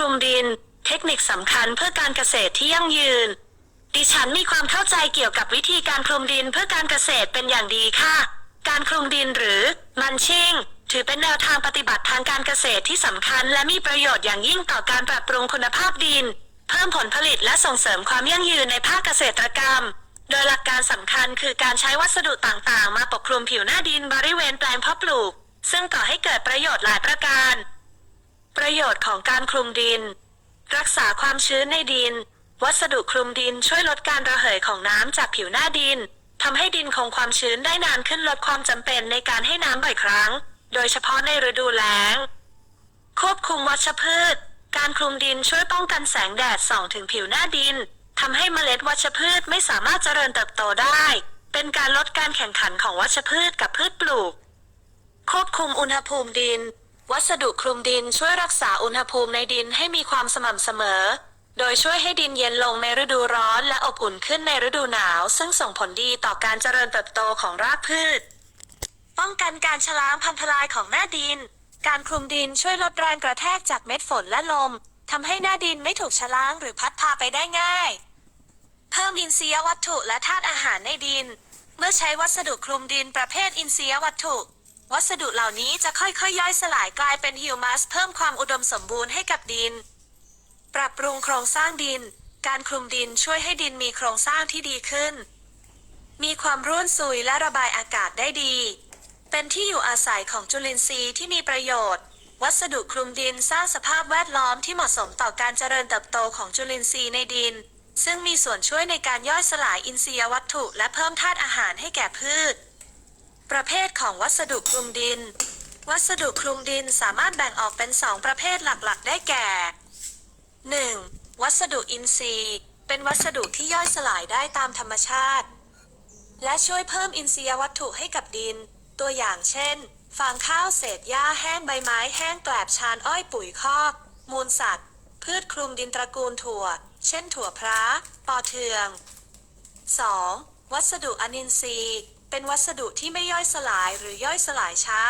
คลุมดิน เทคนิคสำคัญเพื่อการเกษตรที่ยั่งยืน ดิฉันมีความเข้าใจเกี่ยวกับวิธีการคลุมดินเพื่อการเกษตรเป็นอย่างดีค่ะ การคลุมดินหรือมันชิงถือเป็นแนวทางปฏิบัติทางการเกษตรที่สำคัญ และมีประโยชน์อย่างยิ่งต่อการปรับปรุงคุณภาพดิน เพิ่มผลผลิตและส่งเสริมความยั่งยืนในภาคเกษตรกรรม โดยหลักการสำคัญคือการใช้วัสดุต่างๆ มาปกคลุมผิวหน้าดินบริเวณแปลงเพาะปลูก ซึ่งก่อให้เกิดประโยชน์หลายประการ ประโยชน์ของการคลุมดิน รักษาความชื้นในดิน วัสดุคลุมดินช่วยลดการระเหยของน้ำจากผิวหน้าดินทำให้ดินคงความชื้นได้นานขึ้นลดความจำเป็นในการให้น้ำบ่อยครั้ง โดยเฉพาะในฤดูแล้ง ควบคุมวัชพืช การคลุมดินช่วยป้องกันแสงแดดส่องถึงผิวหน้าดินทำให้เมล็ดวัชพืชไม่สามารถเจริญเติบโตได้ เป็นการลดการแข่งขันของวัชพืชกับพืชปลูก ควบคุมอุณหภูมิดิน วัสดุคลุมดินช่วยรักษาอุณหภูมิในดินให้มีความสม่ำเสมอ โดยช่วยให้ดินเย็นลงในฤดูร้อนและอบอุ่นขึ้นในฤดูหนาว ซึ่งส่งผลดีต่อการเจริญเติบโตของรากพืช ป้องกันการชะล้างพังทลายของหน้าดิน การคลุมดินช่วยลดแรงกระแทกจากเม็ดฝนและลมทำให้หน้าดินไม่ถูกชะล้างหรือพัดพาไปได้ง่าย เพิ่มอินทรียวัตถุและธาตุอาหารในดิน เมื่อใช้วัสดุคลุมดินประเภทอินทรียวัตถุ วัสดุเหล่านี้จะค่อยๆ ย่อยสลายกลายเป็นฮิวมัสเพิ่มความอุดมสมบูรณ์ให้กับดิน ปรับปรุงโครงสร้างดิน การคลุมดินช่วยให้ดินมีโครงสร้างที่ดีขึ้น มีความร่วนซุยและระบายอากาศได้ดี เป็นที่อยู่อาศัยของจุลินทรีย์ที่มีประโยชน์ วัสดุคลุมดินสร้างสภาพแวดล้อมที่เหมาะสมต่อการเจริญเติบโตของจุลินทรีย์ในดิน ซึ่งมีส่วนช่วยในการย่อยสลายอินทรียวัตถุ และเพิ่มธาตุอาหารให้แก่พืช ประเภทของวัสดุคลุมดิน วัสดุคลุมดินสามารถแบ่งออกเป็นสองประเภทหลักๆ ได้แก่ 1. วัสดุอินทรีย์ เป็นวัสดุที่ย่อยสลายได้ตามธรรมชาติ และช่วยเพิ่มอินทรียวัตถุให้กับดิน ตัวอย่างเช่น ฟางข้าวเศษหญ้าแห้งใบไม้แห้งแกลบชานอ้อยปุ๋ยคอก มูลสัตว์ พืชคลุมดินตระกูลถั่ว เช่นถั่วพร้าปอเทือง 2. วัสดุอนินทรีย์ เป็นวัสดุที่ไม่ย่อยสลายหรือย่อยสลายช้า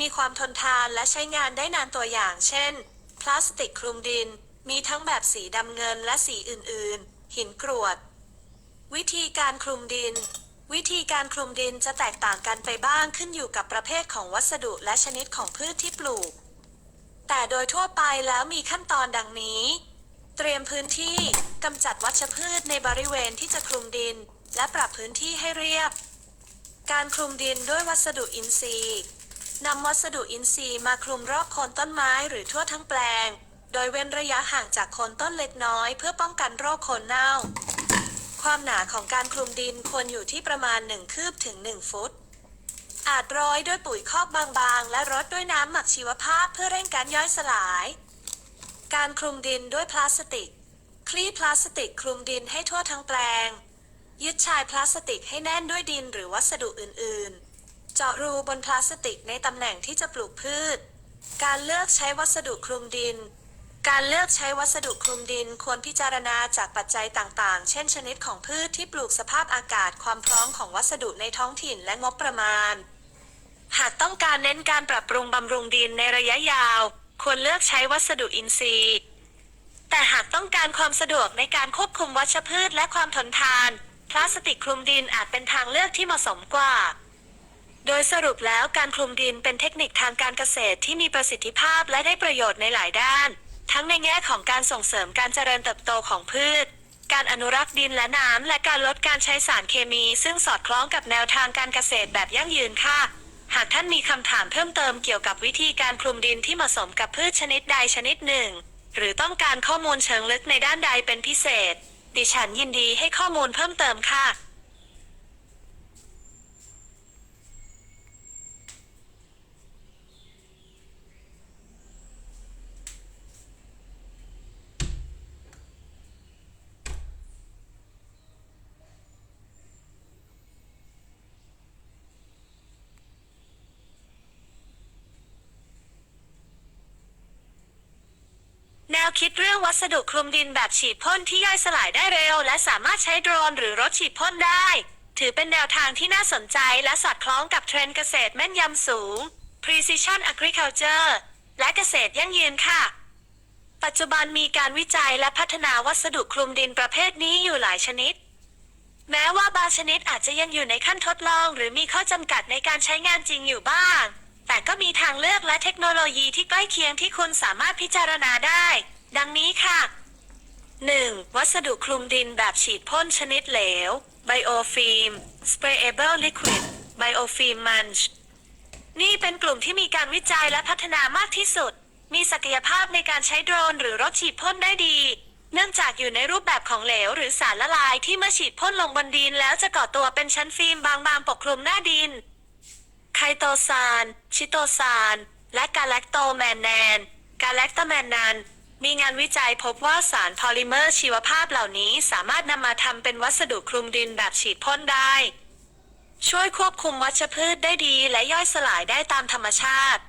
มีความทนทานและใช้งานได้นานตัวอย่าง เช่น พลาสติกคลุมดิน มีทั้งแบบสีดำเงินและสีอื่นๆ หินกรวด วิธีการคลุมดิน วิธีการคลุมดินจะแตกต่างกันไปบ้างขึ้นอยู่กับประเภทของวัสดุและชนิดของพืชที่ปลูก แต่โดยทั่วไปแล้วมีขั้นตอนดังนี้ เตรียมพื้นที่กำจัดวัชพืชในบริเวณที่จะคลุมดิน และปรับพื้นที่ให้เรียบ การคลุมดินด้วยวัสดุอินทรีย์นำวัสดุอินทรีย์มาคลุมรอบโคนต้นไม้หรือทั่วทั้งแปลง โดยเว้นระยะห่างจากโคนต้นเล็กน้อยเพื่อป้องกันโรคโคนเน่า ความหนาของการคลุมดินควรอยู่ที่ประมาณ 1 คืบถึง 1 ฟุต อาจโรยด้วยปุ๋ยคอกบางๆ และรดด้วยน้ำหมักชีวภาพเพื่อเร่งการย่อยสลาย การคลุมดินด้วยพลาสติก คลี่พลาสติกคลุมดินให้ทั่วทั้งแปลง ยึดชายพลาสติกให้แน่นด้วยดินหรือวัสดุอื่น ๆ เจาะรูบนพลาสติกในตำแหน่งที่จะปลูกพืช การเลือกใช้วัสดุคลุมดิน การเลือกใช้วัสดุคลุมดินควรพิจารณาจากปัจจัยต่าง ๆ เช่น ชนิดของพืชที่ปลูกสภาพอากาศความพร้อมของวัสดุในท้องถิ่นและงบประมาณ หากต้องการเน้นการปรับปรุงบำรุงดินในระยะยาว ควรเลือกใช้วัสดุอินทรีย์ แต่หากต้องการความสะดวกในการควบคุมวัชพืชและความทนทาน พลาสติกคลุมดินอาจเป็นทางเลือกที่เหมาะสมกว่า โดยสรุปแล้วการคลุมดินเป็นเทคนิคทางการเกษตรที่มีประสิทธิภาพและได้ประโยชน์ในหลายด้าน ทั้งในแง่ของการส่งเสริมการเจริญเติบโตของพืช การอนุรักษ์ดินและน้ำและการลดการใช้สารเคมี ซึ่งสอดคล้องกับแนวทางการเกษตรแบบยั่งยืนค่ะ หากท่านมีคำถามเพิ่มเติมเกี่ยวกับวิธีการคลุมดินที่เหมาะสมกับพืชชนิดใดชนิดหนึ่ง หรือต้องการข้อมูลเชิงลึกในด้านใดเป็นพิเศษ ดิฉันยินดีให้ข้อมูลเพิ่มเติมค่ะ วคิดเรื่องวัสดุคลุมดินแบบฉีดพ่นที่ย่อยสลายได้เร็ว และสามารถใช้โดรนหรือรถฉีดพ่นได้ ถือเป็นแนวทางที่น่าสนใจและสอดคล้องกับเทรนด์เกษตรแม่นยำสูง precision agriculture และเกษตรยั่งยืนค่ะ ปัจจุบันมีการวิจัยและพัฒนาวัสดุคลุมดินประเภทนี้อยู่หลายชนิด แม้ว่าบางชนิดอาจจะยังอยู่ในขั้นทดลอง หรือมีข้อจำกัดในการใช้งานจริงอยู่บ้างแต่ก็มีทางเลือกและเทคโนโลยีที่ใกล้เคียงที่คุณสามารถพิจารณาได้ ดังนี้ค่ะ 1. วัสดุคลุมดินแบบฉีดพ่นชนิดเหลว Biofilm Sprayable Liquid Biofilm Mulch นี่เป็นกลุ่มที่มีการวิจัยและพัฒนามากที่สุด มีศักยภาพในการใช้โดรนหรือรถฉีดพ่นได้ดี เนื่องจากอยู่ในรูปแบบของเหลวหรือสารละลายที่เมื่อฉีดพ่นลงบนดินแล้วจะก่อตัวเป็นชั้นฟิล์มบางๆ ปกคลุมหน้าดิน ไคโตซาน ชิโตซาน และกาแลคโตแมนแนน กาแลคตแมนนัน มีงานวิจัยพบว่าสารพอลิเมอร์ชีวภาพเหล่านี้สามารถนำมาทำเป็นวัสดุคลุมดินแบบฉีดพ่นได้ ช่วยควบคุมวัชพืชได้ดีและย่อยสลายได้ตามธรรมชาติ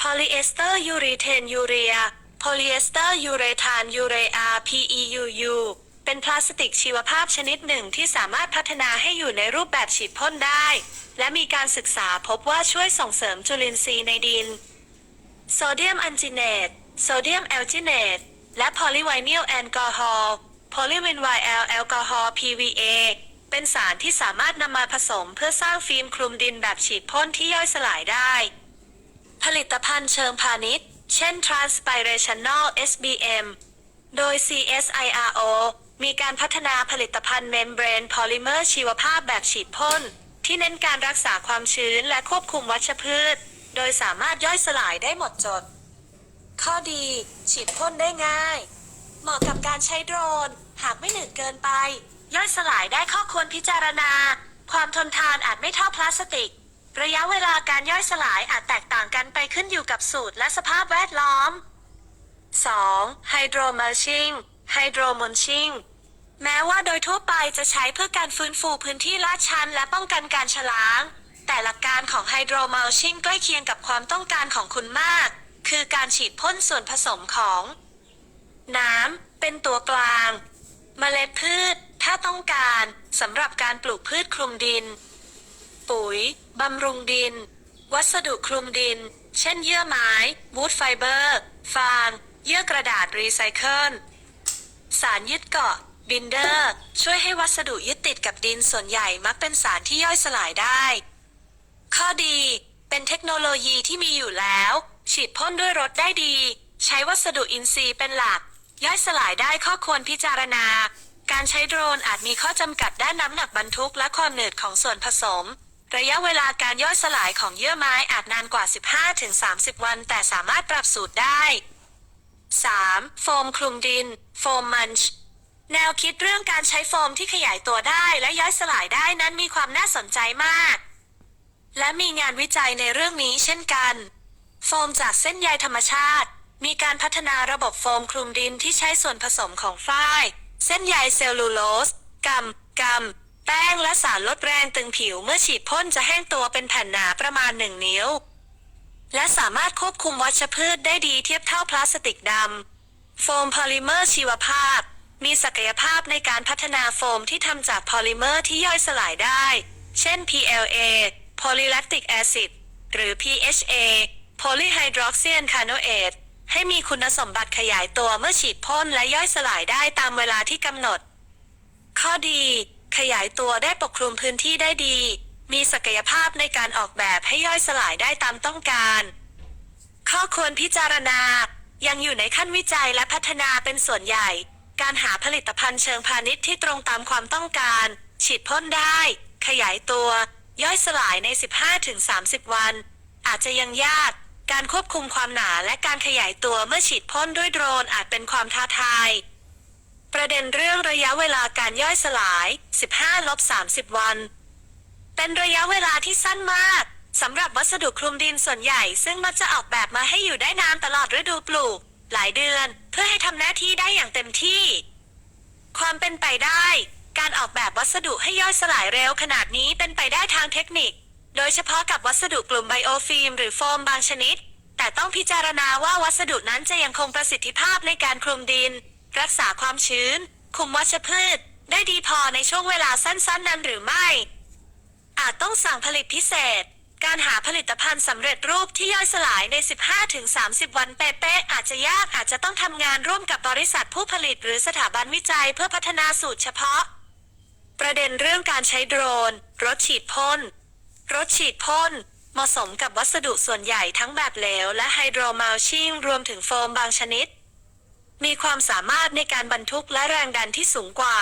พอลีเอสเตอร์ยูรีเทนยูเรีย โพลีเอสเตอร์ยูเรธานยูเรอา PEUU เป็นพลาสติกชีวภาพชนิดหนึ่งที่สามารถพัฒนาให้อยู่ในรูปแบบฉีดพ่นได้ และมีการศึกษาพบว่าช่วยส่งเสริมจุลินทรีย์ในดิน โซเดียมอันจิเนต โซเดียมแอลจิเนตและพอลิไวนิลแอลกอฮอล์โพลิวินไวแอลแอลกอฮอล์ PVA เป็นสารที่สามารถนำมาผสมเพื่อสร้างฟิล์มคลุมดินแบบฉีดพ่นที่ย่อยสลายได้ ผลิตภัณฑ์เชิงพาณิชย์ เช่น Transpirational SBM โดย CSIRO มีการพัฒนาผลิตภัณฑ์เมมเบรนพอลิเมอร์ชีวภาพแบบฉีดพ่น ที่เน้นการรักษาความชื้นและควบคุมวัชพืช โดยสามารถย่อยสลายได้หมดจด ข้อดี ฉีดพ่นได้ง่าย เหมาะกับการใช้โดรน หากไม่หนืดเกินไป ย่อยสลายได้ข้อควรพิจารณา ความทนทานอาจไม่เท่าพลาสติก ระยะเวลาการย่อยสลายอาจแตกต่างกันไปขึ้นอยู่กับสูตรและสภาพแวดล้อม 2. Hydro Mulching Hydro Mulching แม้ว่าโดยทั่วไปจะใช้เพื่อการฟื้นฟูพื้นที่ลาดชันและป้องกันการชะล้าง แต่หลักการของ Hydro Mulching ใกล้เคียงกับความต้องการของคุณมาก คือการฉีดพ่นส่วนผสมของ น้ำเป็นตัวกลางเมล็ดพืช ถ้าต้องการสำหรับการปลูกพืชคลุมดิน ปุ๋ยบำรุงดิน วัสดุคลุมดิน เช่นเยื่อไม้วูดไฟเบอร์ ฟาง เยื่อกระดาษรีไซเคิลสารยึดเกาะบินเดอร์ ช่วยให้วัสดุยึดติดกับดินส่วนใหญ่มักเป็นสารที่ย่อยสลายได้ ข้อดี เป็นเทคโนโลยีที่มีอยู่แล้ว ฉีดพ่นด้วยรถได้ดี ใช้วัสดุอินทรีย์เป็นหลัก ย่อยสลายได้ข้อควรพิจารณา การใช้โดรนอาจมีข้อจำกัดด้านน้ำหนักบรรทุกและความหนืดของส่วนผสม ระยะเวลาการย่อยสลายของเยื่อไม้อาจนานกว่า 15-30 วัน แต่สามารถปรับสูตรได้ 3. โฟมคลุมดิน โฟมมันช์แนวคิดเรื่องการใช้โฟมที่ขยายตัวได้และย่อยสลายได้นั้นมีความน่าสนใจมาก และมีงานวิจัยในเรื่องนี้เช่นกัน โฟมจากเส้นใยธรรมชาติ มีการพัฒนาระบบโฟมคลุมดินที่ใช้ส่วนผสมของฝ้าย เส้นใยเซลลูโลสกำกำแป้งและสารลดแรงตึงผิวเมื่อฉีดพ่นจะแห้งตัวเป็นแผ่นหนาประมาณหนึ่งนิ้ว และสามารถควบคุมวัชพืชได้ดีเทียบเท่าพลาสติกดำโฟมพอลิเมอร์ชีวภาพ มีศักยภาพในการพัฒนาโฟมที่ทำจากพอลิเมอร์ที่ย่อยสลายได้ เช่น PLA Polylactic Acid หรือ PHA Polyhydroxycanoate ให้มีคุณสมบัติขยายตัวเมื่อฉีดพ่นและย่อยสลายได้ตามเวลาที่กำหนด ข้อดี ขยายตัวได้ปกคลุมพื้นที่ได้ดี มีศักยภาพในการออกแบบให้ย่อยสลายได้ตามต้องการ ข้อควรพิจารณา ยังอยู่ในขั้นวิจัยและพัฒนาเป็นส่วนใหญ่ การหาผลิตภัณฑ์เชิงพาณิชย์ที่ตรงตามความต้องการ ฉีดพ่นได้ ขยายตัว ย่อยสลายใน 15-30 วัน อาจจะยังยาก การควบคุมความหนาและการขยายตัวเมื่อฉีดพ่นด้วยโดรนอาจเป็นความท้าทาย ประเด็นเรื่องระยะเวลาการย่อยสลาย 15-30 วัน เป็นระยะเวลาที่สั้นมากสำหรับวัสดุคลุมดินส่วนใหญ่ ซึ่งมักจะออกแบบมาให้อยู่ได้นานตลอดฤดูปลูก หลายเดือน เพื่อให้ทำหน้าที่ได้อย่างเต็มที่ ความเป็นไปได้ การออกแบบวัสดุให้ย่อยสลายเร็วขนาดนี้เป็นไปได้ทางเทคนิค โดยเฉพาะกับวัสดุกลุ่มไบโอฟิล์มหรือโฟมบางชนิด แต่ต้องพิจารณาว่าวัสดุนั้นจะยังคงประสิทธิภาพในการคลุมดิน รักษาความชื้น คุมวัชพืช ได้ดีพอในช่วงเวลาสั้นๆ นั้นหรือไม่ อาจต้องสั่งผลิตพิเศษ การหาผลิตภัณฑ์สำเร็จรูปที่ย่อยสลายใน 15-30 วันเป๊ะๆอาจจะยากอาจจะต้องทำงานร่วมกับบริษัทผู้ผลิตหรือสถาบันวิจัยเพื่อพัฒนาสูตรเฉพาะ ประเด็นเรื่องการใช้โดรน รถฉีดพ่น รถฉีดพ่นเหมาะสมกับวัสดุส่วนใหญ่ทั้งแบบเหลวและไฮโดรมาลชิ่งรวมถึงโฟมบางชนิด มีความสามารถในการบรรทุกและแรงดันที่สูงกว่า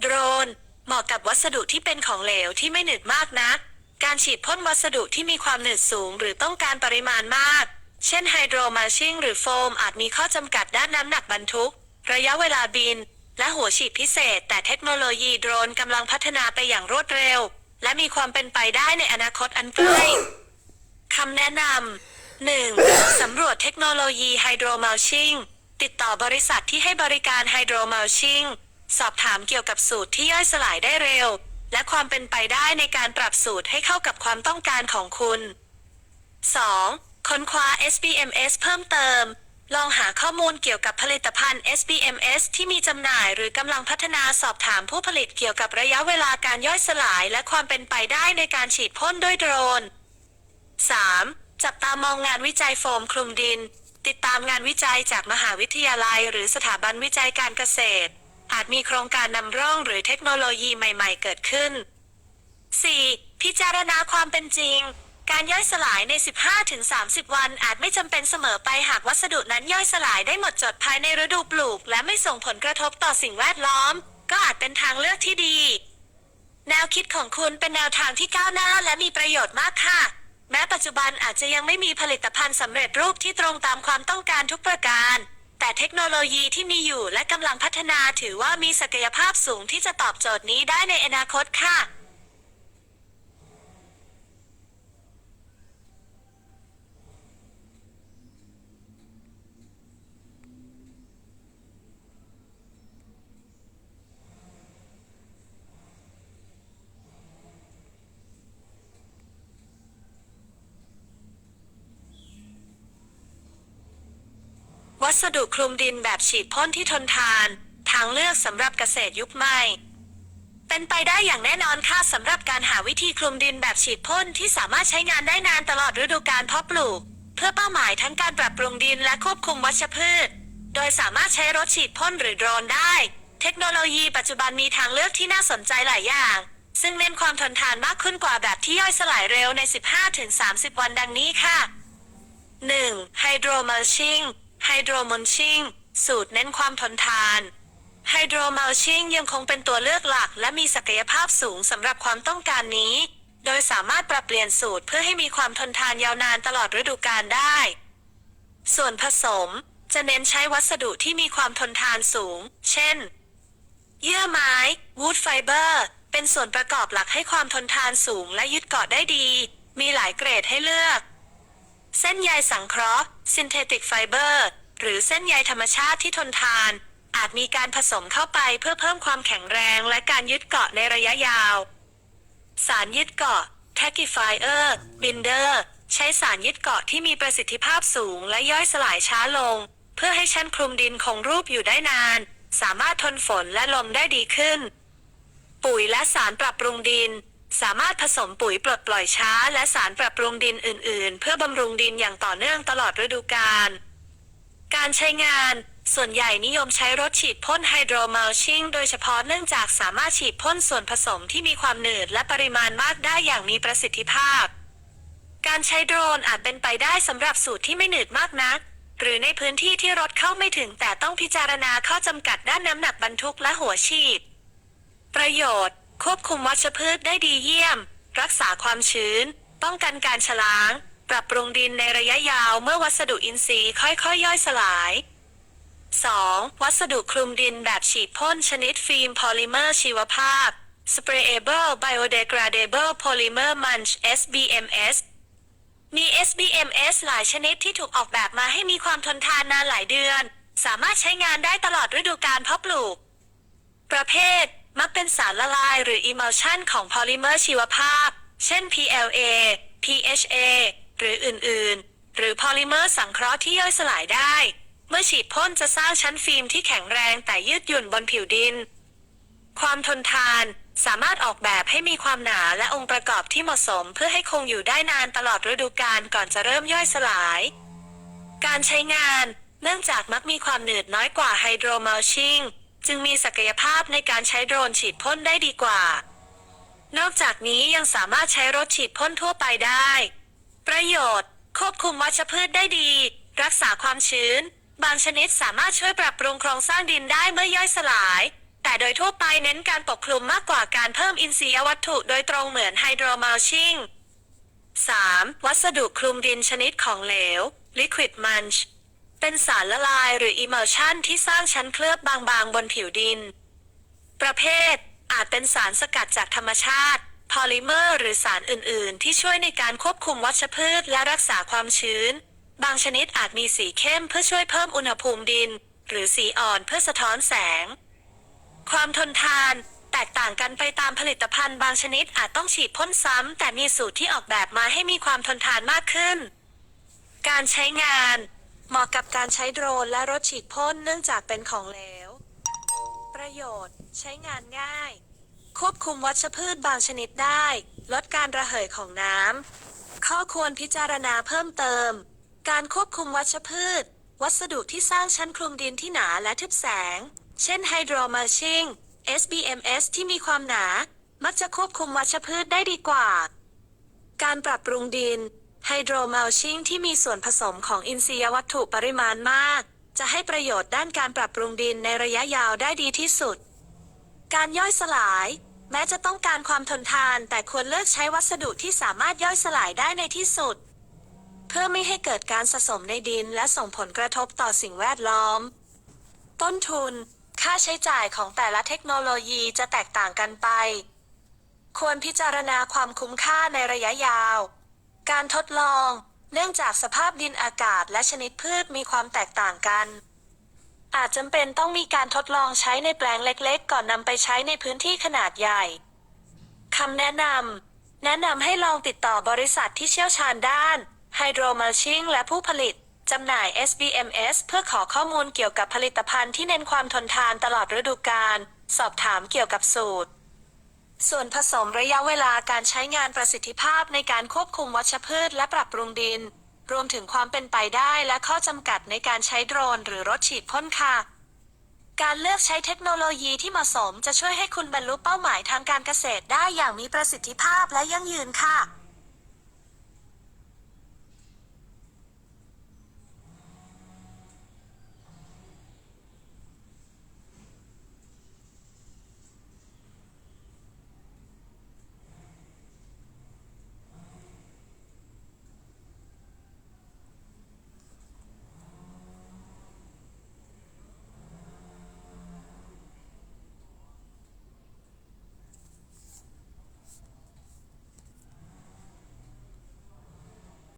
โดรน เหมาะกับวัสดุที่เป็นของเหลวที่ไม่หนืดมากนัก การฉีดพ่นวัสดุที่มีความหนืดสูงหรือต้องการปริมาณมาก เช่นไฮโดรมาชิ่งหรือโฟมอาจมีข้อจำกัดด้านน้ำหนักบรรทุก ระยะเวลาบิน และหัวฉีดพิเศษ แต่เทคโนโลยีโดรนกำลังพัฒนาไปอย่างรวดเร็ว และมีความเป็นไปได้ในอนาคตอันใกล้คำแนะนำ 1. สำรวจเทคโนโลยีไฮโดรมัลชิ่งติดต่อบริษัทที่ให้บริการไฮโดรมัลชิ่งสอบถามเกี่ยวกับสูตรที่ย่อยสลายได้เร็ว และความเป็นไปได้ในการปรับสูตรให้เข้ากับความต้องการของคุณ 2. ค้นคว้า SBMS เพิ่มเติม ลองหาข้อมูลเกี่ยวกับผลิตภัณฑ์ SBMS ที่มีจำหน่ายหรือกำลังพัฒนาสอบถามผู้ผลิตเกี่ยวกับระยะเวลาการย่อยสลายและความเป็นไปได้ในการฉีดพ่นด้วยโดรน 3. จับตามองงานวิจัยโฟมคลุมดิน ติดตามงานวิจัยจากมหาวิทยาลัย หรือสถาบันวิจัยการเกษตร อาจมีโครงการนำร่องหรือเทคโนโลยีใหม่ ๆ เกิดขึ้น 4. พิจารณาความเป็นจริง การย่อยสลายใน 15-30 วันอาจไม่จำเป็นเสมอไปหากวัสดุนั้นย่อยสลายได้หมดจดภายในฤดูปลูก และไม่ส่งผลกระทบต่อสิ่งแวดล้อม ก็อาจเป็นทางเลือกที่ดี แนวคิดของคุณเป็นแนวทางที่ก้าวหน้าและมีประโยชน์มากค่ะ แม้ปัจจุบันอาจจะยังไม่มีผลิตภัณฑ์สำเร็จรูปที่ตรงตามความต้องการทุกประการ แต่เทคโนโลยีที่มีอยู่และกำลังพัฒนาถือว่ามีศักยภาพสูงที่จะตอบโจทย์นี้ได้ในอนาคตค่ะ วัสดุคลุมดินแบบฉีดพ่นที่ทนทาน ทางเลือกสำหรับเกษตรยุคใหม่ เป็นไปได้อย่างแน่นอนค่ะสำหรับการหาวิธีคลุมดินแบบฉีดพ่นที่สามารถใช้งานได้นานตลอดฤดูกาลเพาะปลูก เพื่อเป้าหมายทั้งการปรับปรุงดินและควบคุมวัชพืช โดยสามารถใช้รถฉีดพ่นหรือโดรนได้ เทคโนโลยีปัจจุบันมีทางเลือกที่น่าสนใจหลายอย่าง ซึ่งเน้นความทนทานมากขึ้นกว่าแบบที่ย่อยสลายเร็วใน 15-30 วันดังนี้ค่ะ 1. ไฮโดรมัลชิง ไฮโดรมัลชิงสูตรเน้นความทนทานไฮโดรมัลชิงยังคงเป็นตัวเลือกหลัก และมีศักยภาพสูงสำหรับความต้องการนี้ โดยสามารถปรับเปลี่ยนสูตรเพื่อให้มีความทนทานยาวนานตลอดฤดูกาลได้ ส่วนผสมจะเน้นใช้วัสดุที่มีความทนทานสูง เช่น เยื่อไม้วูดไฟเบอร์ เป็นส่วนประกอบหลักให้ความทนทานสูงและยึดเกาะได้ดี มีหลายเกรดให้เลือก เส้นใยสังเคราะห์ synthetic fiber หรือเส้นใยธรรมชาติที่ทนทาน อาจมีการผสมเข้าไปเพื่อเพิ่มความแข็งแรงและการยึดเกาะในระยะยาว สารยึดเกาะ tackifier binder ใช้สารยึดเกาะที่มีประสิทธิภาพสูงและย่อยสลายช้าลง เพื่อให้ชั้นคลุมดินคงรูปอยู่ได้นาน สามารถทนฝนและลมได้ดีขึ้น ปุ๋ยและสารปรับปรุงดิน สามารถผสมปุ๋ยปลดปล่อยช้า และสารปรับปรุงดินอื่น ๆ เพื่อบำรุงดินอย่างต่อเนื่องตลอดฤดูกาล การใช้งาน ส่วนใหญ่นิยมใช้รถฉีดพ่นไฮโดรมัลชิ่งโดยเฉพาะเนื่องจากสามารถฉีดพ่นส่วนผสมที่มีความหนืดและปริมาณมากได้อย่างมีประสิทธิภาพ การใช้โดรนอาจเป็นไปได้สำหรับสูตรที่ไม่หนืดมากนัก หรือในพื้นที่ที่รถเข้าไม่ถึงแต่ต้องพิจารณาข้อจำกัดด้านน้ำหนักบรรทุกและหัวฉีด ประโยชน์ ควบคุมวัชพืชได้ดีเยี่ยม รักษาความชื้น ป้องกันการชะล้าง ปรับปรุงดินในระยะยาวเมื่อวัสดุอินทรีย์ค่อยๆย่อยสลาย 2. วัสดุคลุมดินแบบฉีดพ่นชนิดฟิล์มพอลิเมอร์ชีวภาพ Sprayable Biodegradable Polymer Munch SBMS มี SBMS หลายชนิดที่ถูกออกแบบมาให้มีความทนทานนานหลายเดือน สามารถใช้งานได้ตลอดฤดูกาลเพาะปลูก ประเภท มักเป็นสารละลายหรือ emulsion ของพอลิเมอร์ชีวภาพ เช่น PLA PHA หรืออื่น ๆ หรือพอลิเมอร์สังเคราะห์ที่ย่อยสลายได้ เมื่อฉีดพ่นจะสร้างชั้นฟิล์มที่แข็งแรงแต่ยืดหยุ่นบนผิวดิน ความทนทานสามารถออกแบบให้มีความหนาและองค์ประกอบที่เหมาะสม เพื่อให้คงอยู่ได้นานตลอดฤดูกาลก่อนจะเริ่มย่อยสลาย การใช้งาน เนื่องจากมักมีความหนืดน้อยกว่าไฮโดรมัลชิง จึงมีศักยภาพในการใช้โดรนฉีดพ่นได้ดีกว่า นอกจากนี้ยังสามารถใช้รถฉีดพ่นทั่วไปได้ ประโยชน์ ควบคุมวัชพืชได้ดี รักษาความชื้น บางชนิดสามารถช่วยปรับปรุงโครงสร้างดินได้เมื่อย่อยสลาย แต่โดยทั่วไปเน้นการปกคลุมมากกว่าการเพิ่มอินทรียวัตถุโดยตรงเหมือนไฮโดรมัลชิง 3. วัสดุคลุมดินชนิดของเหลว liquid mulch เป็นสารละลายหรือ emulsion ที่สร้างชั้นเคลือบบางๆ บนผิวดิน ประเภท อาจเป็นสารสกัดจากธรรมชาติ พอลิเมอร์ หรือสารอื่น ๆ ที่ช่วยในการควบคุมวัชพืชและรักษาความชื้น บางชนิดอาจมีสีเข้มเพื่อช่วยเพิ่มอุณหภูมิดิน หรือสีอ่อนเพื่อสะท้อนแสง ความทนทานแตกต่างกันไปตามผลิตภัณฑ์บางชนิดอาจต้องฉีดพ่นซ้ำ แต่มีสูตรที่ออกแบบมาให้มีความทนทานมากขึ้น การใช้งาน เหมาะกับการใช้โดรนและรถฉีดพ่นเนื่องจากเป็นของเหลว ประโยชน์ ใช้งานง่าย ควบคุมวัชพืชบางชนิดได้ ลดการระเหยของน้ำ ข้อควรพิจารณาเพิ่มเติม การควบคุมวัชพืช วัสดุที่สร้างชั้นคลุมดินที่หนาและทึบแสง เช่นไฮโดรมัลชิง SBMS ที่มีความหนา มักจะควบคุมวัชพืชได้ดีกว่า การปรับปรุงดิน ไฮโดรมลชิงที่มีส่วนผสมของอินทรียวัตถุปริมาณมาก จะให้ประโยชน์ด้านการปรับปรุงดินในระยะยาวได้ดีที่สุด การย่อยสลาย แม้จะต้องการความทนทานแต่ควรเลือกใช้วัสดุที่สามารถย่อยสลายได้ในที่สุด เพื่อไม่ให้เกิดการสะสมในดินและส่งผลกระทบต่อสิ่งแวดล้อม ต้นทุน ค่าใช้จ่ายของแต่ละเทคโนโลยีจะแตกต่างกันไป ควรพิจารณาความคุ้มค่าในระยะยาว การทดลอง เนื่องจากสภาพดินอากาศและชนิดพืชมีความแตกต่างกัน อาจจำเป็นต้องมีการทดลองใช้ในแปลงเล็กๆ ก่อนนำไปใช้ในพื้นที่ขนาดใหญ่คำแนะนำแนะนำให้ลองติดต่อบริษัทที่เชี่ยวชาญด้านไฮโดรมัลชิงและผู้ผลิตจำหน่าย SBMS เพื่อขอข้อมูลเกี่ยวกับผลิตภัณฑ์ที่เน้นความทนทานตลอดฤดูกาล สอบถามเกี่ยวกับสูตร ส่วนผสมระยะเวลาการใช้งานประสิทธิภาพในการควบคุมวัชพืชและปรับปรุงดิน รวมถึงความเป็นไปได้และข้อจำกัดในการใช้โดรนหรือรถฉีดพ่นค่ะ การเลือกใช้เทคโนโลยีที่เหมาะสมจะช่วยให้คุณบรรลุเป้าหมายทางการเกษตรได้อย่างมีประสิทธิภาพและยั่งยืนค่ะ